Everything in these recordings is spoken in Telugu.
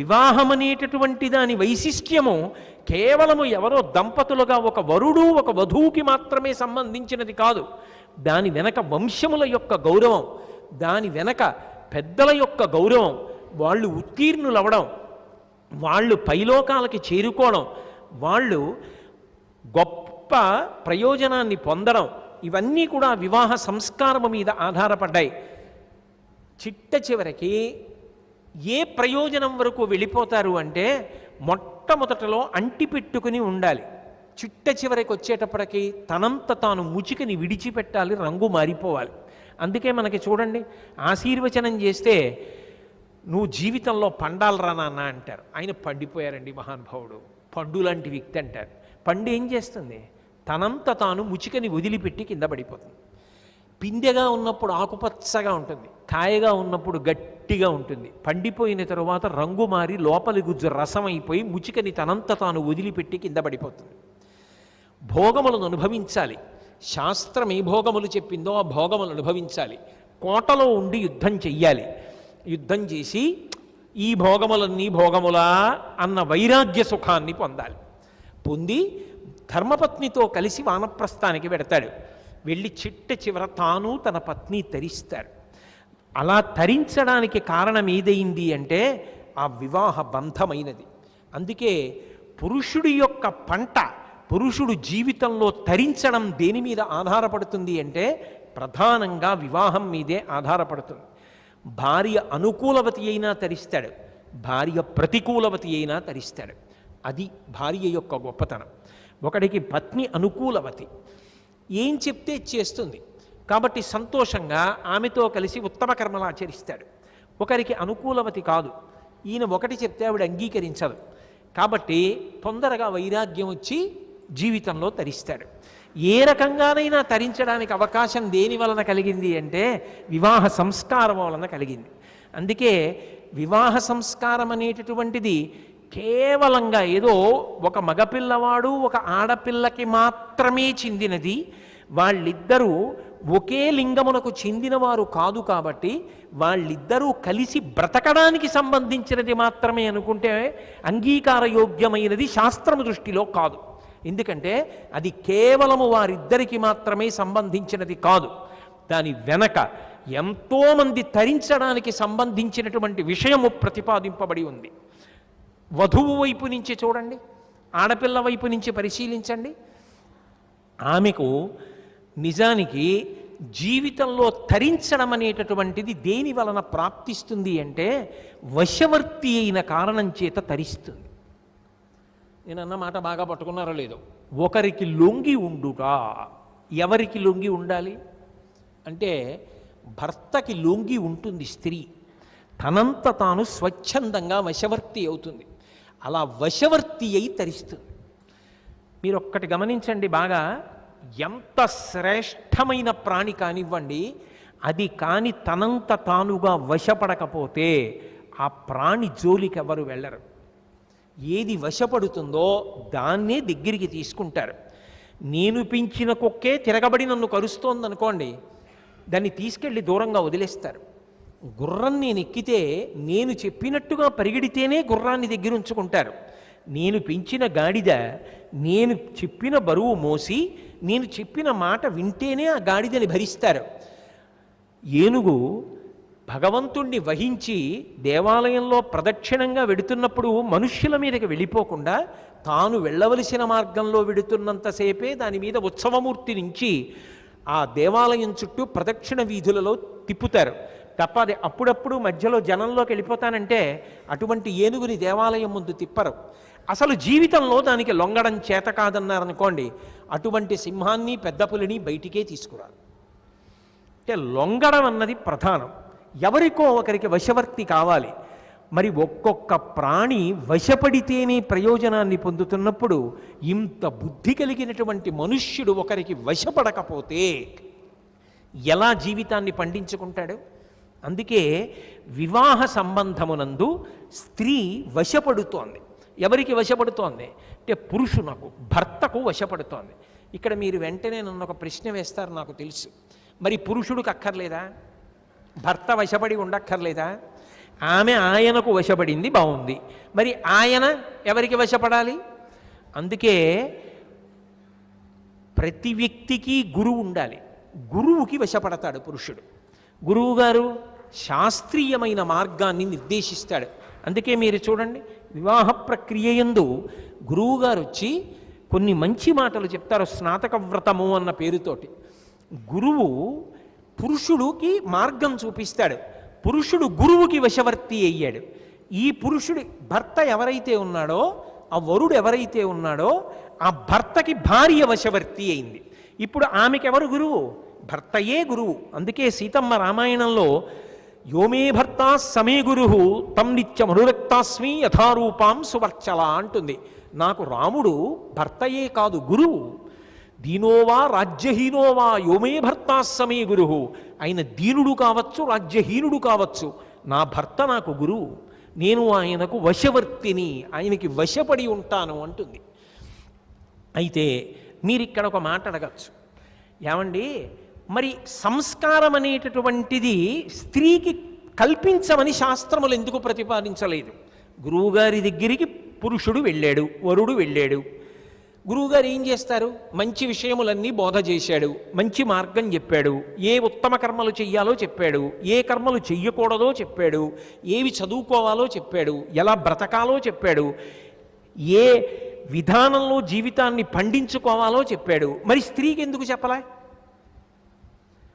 వివాహం అనేటటువంటి దాని వైశిష్ట్యము కేవలము ఎవరో దంపతులుగా ఒక వరుడు ఒక వధువుకి మాత్రమే సంబంధించినది కాదు. దాని వెనక వంశముల యొక్క గౌరవం దాని వెనక పెద్దల యొక్క గౌరవం వాళ్ళు ఉత్తీర్ణులవడం వాళ్ళు పైలోకాలకి చేరుకోవడం వాళ్ళు గొప్ప ప్రయోజనాన్ని పొందడం ఇవన్నీ కూడా వివాహ సంస్కారము మీద ఆధారపడ్డాయి. చిట్ట చివరికి ఏ ప్రయోజనం వరకు వెళ్ళిపోతారు అంటే మొట్టమొదటలో అంటిపెట్టుకుని ఉండాలి. చిట్ట చివరికి వచ్చేటప్పటికి తనంత తాను ముచికని విడిచిపెట్టాలి రంగు మారిపోవాలి. అందుకే మనకి చూడండి ఆశీర్వచనం చేస్తే నువ్వు జీవితంలో పండాలరా నాన్న అంటారు. ఆయన పండిపోయారండి మహానుభావుడు. పండు లాంటి వ్యక్తి అంటారు. పండు ఏం చేస్తుంది? తనంత తాను ముచికని వదిలిపెట్టి కింద పడిపోతుంది. పిందెగా ఉన్నప్పుడు ఆకుపచ్చగా ఉంటుంది కాయగా ఉన్నప్పుడు గట్టిగా ఉంటుంది. పండిపోయిన తరువాత రంగు మారి లోపలి గుజ్జు రసం అయిపోయి ముచికని తనంత తాను వదిలిపెట్టి కింద పడిపోతుంది. భోగములను అనుభవించాలి. శాస్త్రం ఏ భోగములు చెప్పిందో ఆ భోగములు అనుభవించాలి. కోటలో ఉండి యుద్ధం చెయ్యాలి. యుద్ధం చేసి ఈ భోగములన్నీ భోగములా అన్న వైరాగ్య సుఖాన్ని పొందాలి. పొంది ధర్మపత్నితో కలిసి వానప్రస్థానికి పెడతాడు. వెళ్ళి చిట్ట చివర తాను తన పత్ని తరిస్తాడు అలా తరించడానికి కారణం ఏదైంది అంటే ఆ వివాహ బంధమైనది. అందుకే పురుషుడి యొక్క పంట పురుషుడు జీవితంలో తరించడం దేని మీద ఆధారపడుతుంది అంటే ప్రధానంగా వివాహం మీదే ఆధారపడుతుంది. భార్య అనుకూలవతి అయినా తరిస్తాడు భార్య ప్రతికూలవతి అయినా తరిస్తాడు. అది భార్య యొక్క గొప్పతనం. ఒకడికి పత్ని అనుకూలవతి ఏం చెప్తే చేస్తుంది. కాబట్టి సంతోషంగా ఆమెతో కలిసి ఉత్తమ కర్మలు ఆచరిస్తాడు. ఒకరికి అనుకూలవతి కాదు. ఈయన ఒకటి చెప్తే ఆవిడ అంగీకరించదు. కాబట్టి తొందరగా వైరాగ్యం వచ్చి జీవితంలో తరిస్తాడు. ఏ రకంగానైనా తరించడానికి అవకాశం దేని వలన కలిగింది అంటే వివాహ సంస్కారం వలన కలిగింది. అందుకే వివాహ సంస్కారం అనేటటువంటిది కేవలంగా ఏదో ఒక మగపిల్లవాడు ఒక ఆడపిల్లకి మాత్రమే చెందినది. వాళ్ళిద్దరూ ఒకే లింగమునకు చెందినవారు కాదు కాబట్టి వాళ్ళిద్దరూ కలిసి బ్రతకడానికి సంబంధించినది మాత్రమే అనుకుంటే అంగీకారయోగ్యమైనది శాస్త్రము దృష్టిలో కాదు. ఎందుకంటే అది కేవలము వారిద్దరికి మాత్రమే సంబంధించినది కాదు. దాని వెనక ఎంతోమంది తరించడానికి సంబంధించినటువంటి విషయము ప్రతిపాదింపబడి ఉంది. వధువు వైపు నుంచి చూడండి ఆడపిల్ల వైపు నుంచి పరిశీలించండి. ఆమెకు నిజానికి జీవితంలో తరించడం అనేటటువంటిది దేని వలన ప్రాప్తిస్తుంది అంటే వశవర్తి అయిన కారణం చేత తరిస్తుంది. నేను అన్న మాట బాగా పట్టుకున్నారో లేదో? ఒకరికి లొంగి ఉండుట ఎవరికి లొంగి ఉండాలి? అంటే భర్తకి లొంగి ఉంటుంది స్త్రీ. తనంత తాను స్వచ్ఛందంగా వశవర్తి అవుతుంది. అలా వశవర్తి అయి తరిస్తుంది మీరు ఒక్కటి గమనించండి బాగా ఎంత శ్రేష్టమైన ప్రాణి కానివ్వండి అది కాని తనంత తానుగా వశపడకపోతే ఆ ప్రాణి జోలికి ఎవరు వెళ్ళరు. ఏది వశపడుతుందో దాన్నే దగ్గరికి తీసుకుంటారు. నేను పెంచిన కుక్కే తిరగబడి నన్ను కరుస్తోందనుకోండి దాన్ని తీసుకెళ్ళి దూరంగా వదిలేస్తారు. గుర్రం నేను ఎక్కితే నేను చెప్పినట్టుగా పరిగెడితేనే గుర్రాన్ని దగ్గర ఉంచుకుంటారు. నేను పెంచిన గాడిద నేను చెప్పిన బరువు మోసి నేను చెప్పిన మాట వింటేనే ఆ గాడిదని భరిస్తారు. ఏనుగు భగవంతుణ్ణి వహించి దేవాలయంలో ప్రదక్షిణంగా వెడుతున్నప్పుడు మనుష్యుల మీదకి వెళ్ళిపోకుండా తాను వెళ్ళవలసిన మార్గంలో వెడుతున్నంతసేపే దాని మీద ఉత్సవమూర్తి నుంచి ఆ దేవాలయం చుట్టూ ప్రదక్షిణ వీధులలో తిప్పుతారు. తప్ప అది అప్పుడప్పుడు మధ్యలో జనంలోకి వెళ్ళిపోతానంటే అటువంటి ఏనుగుని దేవాలయం ముందు తిప్పరు. అసలు జీవితంలో దానికి లొంగడం చేత కాదన్నారనుకోండి అటువంటి సింహాన్ని పెద్ద పులిని బయటికే తీసుకురారు. అంటే లొంగడం అన్నది ప్రధానం. ఎవరికో ఒకరికి వశవర్తి కావాలి. మరి ఒక్కొక్క ప్రాణి వశపడితేనే ప్రయోజనాన్ని పొందుతున్నప్పుడు ఇంత బుద్ధి కలిగినటువంటి మనుష్యుడు ఒకరికి వశపడకపోతే ఎలా జీవితాన్ని పండించుకుంటాడు? అందుకే వివాహ సంబంధమునందు స్త్రీ వశపడుతోంది. ఎవరికి వశపడుతోంది? అంటే పురుషునకు భర్తకు వశపడుతోంది. ఇక్కడ మీరు వెంటనే నన్ను ఒక ప్రశ్న వేస్తారు నాకు తెలుసు. మరి పురుషుడికి అక్కర్లేదా? భర్త వశపడి ఉండక్కర్లేదా? ఆమె ఆయనకు వశపడింది బాగుంది. మరి ఆయన ఎవరికి వశపడాలి? అందుకే ప్రతి వ్యక్తికి గురువు ఉండాలి. గురువుకి వశపడతాడు పురుషుడు. గురువుగారు శాస్త్రీయమైన మార్గాన్ని నిర్దేశిస్తాడు. అందుకే మీరు చూడండి వివాహ ప్రక్రియ యందు గురువుగారు వచ్చి కొన్ని మంచి మాటలు చెప్తారు స్నాతక వ్రతము అన్న పేరుతోటి. గురువు పురుషుడికి మార్గం చూపిస్తాడు. పురుషుడు గురువుకి వశవర్తి అయ్యాడు. ఈ పురుషుడి భర్త ఎవరైతే ఉన్నాడో ఆ వరుడు ఎవరైతే ఉన్నాడో ఆ భర్తకి భార్య వశవర్తి అయింది. ఇప్పుడు ఆమెకెవరు గురువు? భర్తయే గురువు. అందుకే సీతమ్మ రామాయణంలో యోమే భర్త సమే గురు తం నిత్యమనురక్తాస్మి యథారూపాం సువర్చల అంటుంది. నాకు రాముడు భర్తయే కాదు గురువు. దీనోవా రాజ్యహీనోవా యోమే భర్త సమే గురు. ఆయన దీనుడు కావచ్చు రాజ్యహీనుడు కావచ్చు. నా భర్త నాకు గురువు. నేను ఆయనకు వశవర్తిని ఆయనకి వశపడి ఉంటాను అంటుంది. అయితే మీరు ఇక్కడ ఒక మాట అడగచ్చు. ఏమండి? మరి సంస్కారం అనేటటువంటిది స్త్రీకి కల్పించమని శాస్త్రములు ఎందుకు ప్రతిపాదించలేదు? గురువుగారి దగ్గరికి పురుషుడు వెళ్ళాడు వరుడు వెళ్ళాడు. గురువుగారు ఏం చేస్తారు? మంచి విషయములన్నీ బోధ చేశాడు మంచి మార్గం చెప్పాడు ఏ ఉత్తమ కర్మలు చెయ్యాలో చెప్పాడు ఏ కర్మలు చెయ్యకూడదో చెప్పాడు ఏవి చదువుకోవాలో చెప్పాడు ఎలా బ్రతకాలో చెప్పాడు ఏ విధానంలో జీవితాన్ని పండించుకోవాలో చెప్పాడు. మరి స్త్రీకి ఎందుకు చెప్పలే?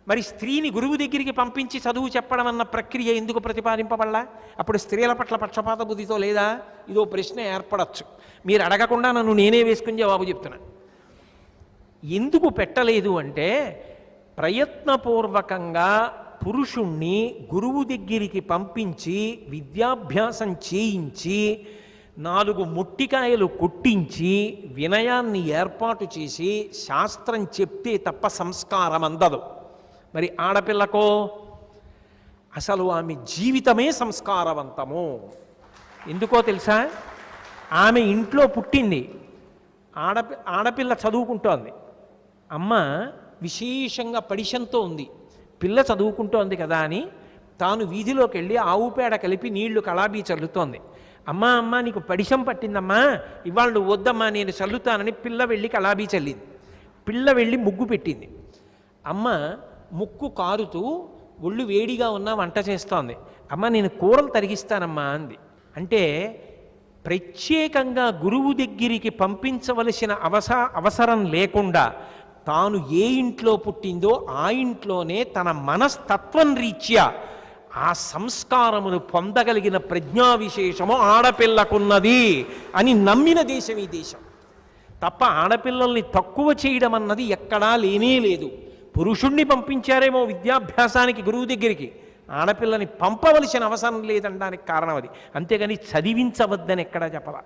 మరి స్త్రీని గురువు దగ్గరికి పంపించి చదువు చెప్పడం అన్న ప్రక్రియ ఎందుకు ప్రతిపాదింపబడలా? అప్పుడు స్త్రీల పట్ల పక్షపాత బుద్ధితో లేదా? ఇదో ప్రశ్న ఏర్పడచ్చు. మీరు అడగకుండా నన్ను నేనే వేసుకుని జవాబు చెప్తున్నా. ఎందుకు పెట్టలేదు అంటే ప్రయత్నపూర్వకంగా పురుషుణ్ణి గురువు దగ్గరికి పంపించి విద్యాభ్యాసం చేయించి నాలుగు ముట్టికాయలు కొట్టించి వినయాన్ని ఏర్పాటు చేసి శాస్త్రం చెప్తే తప్ప సంస్కారం అందదు. మరి ఆడపిల్లకో అసలు ఆమె జీవితమే సంస్కారవంతము. ఎందుకో తెలుసా? ఆమె ఇంట్లో పుట్టింది. ఆడపి ఆడపిల్ల చదువుకుంటోంది. అమ్మ విశేషంగా పడిషంతో ఉంది. పిల్ల చదువుకుంటోంది కదా అని తాను వీధిలోకి వెళ్ళి ఆవు పేడ కలిపి నీళ్ళు కళాబీ చల్లుతోంది. అమ్మా అమ్మ నీకు పడిషం పట్టిందమ్మా. ఇవాళ నువ్వు వద్దమ్మా నేను చల్లుతానని పిల్ల వెళ్ళి కళాబీ చల్లింది. పిల్ల వెళ్ళి ముగ్గు పెట్టింది. అమ్మ ముక్కు కారుతూ ఒళ్ళు వేడిగా ఉన్న వంట చేస్తోంది. అమ్మ నేను కూరలు తరిగిస్తానమ్మా అంది. అంటే ప్రత్యేకంగా గురువు దగ్గరికి పంపించవలసిన అవస అవసరం లేకుండా తాను ఏ ఇంట్లో పుట్టిందో ఆ ఇంట్లోనే తన మనస్తత్వం రీత్యా ఆ సంస్కారమును పొందగలిగిన ప్రజ్ఞా విశేషము ఆడపిల్లకున్నది అని నమ్మిన దేశం ఈ దేశం. తప్ప ఆడపిల్లల్ని తక్కువ చేయడం అన్నది ఎక్కడా లేనే లేదు. పురుషుణ్ణి పంపించారేమో విద్యాభ్యాసానికి గురువు దగ్గరికి. ఆడపిల్లని పంపవలసిన అవసరం లేదనడానికి కారణం అది. అంతేగాని చదివించవద్దని ఎక్కడా చెప్పలా.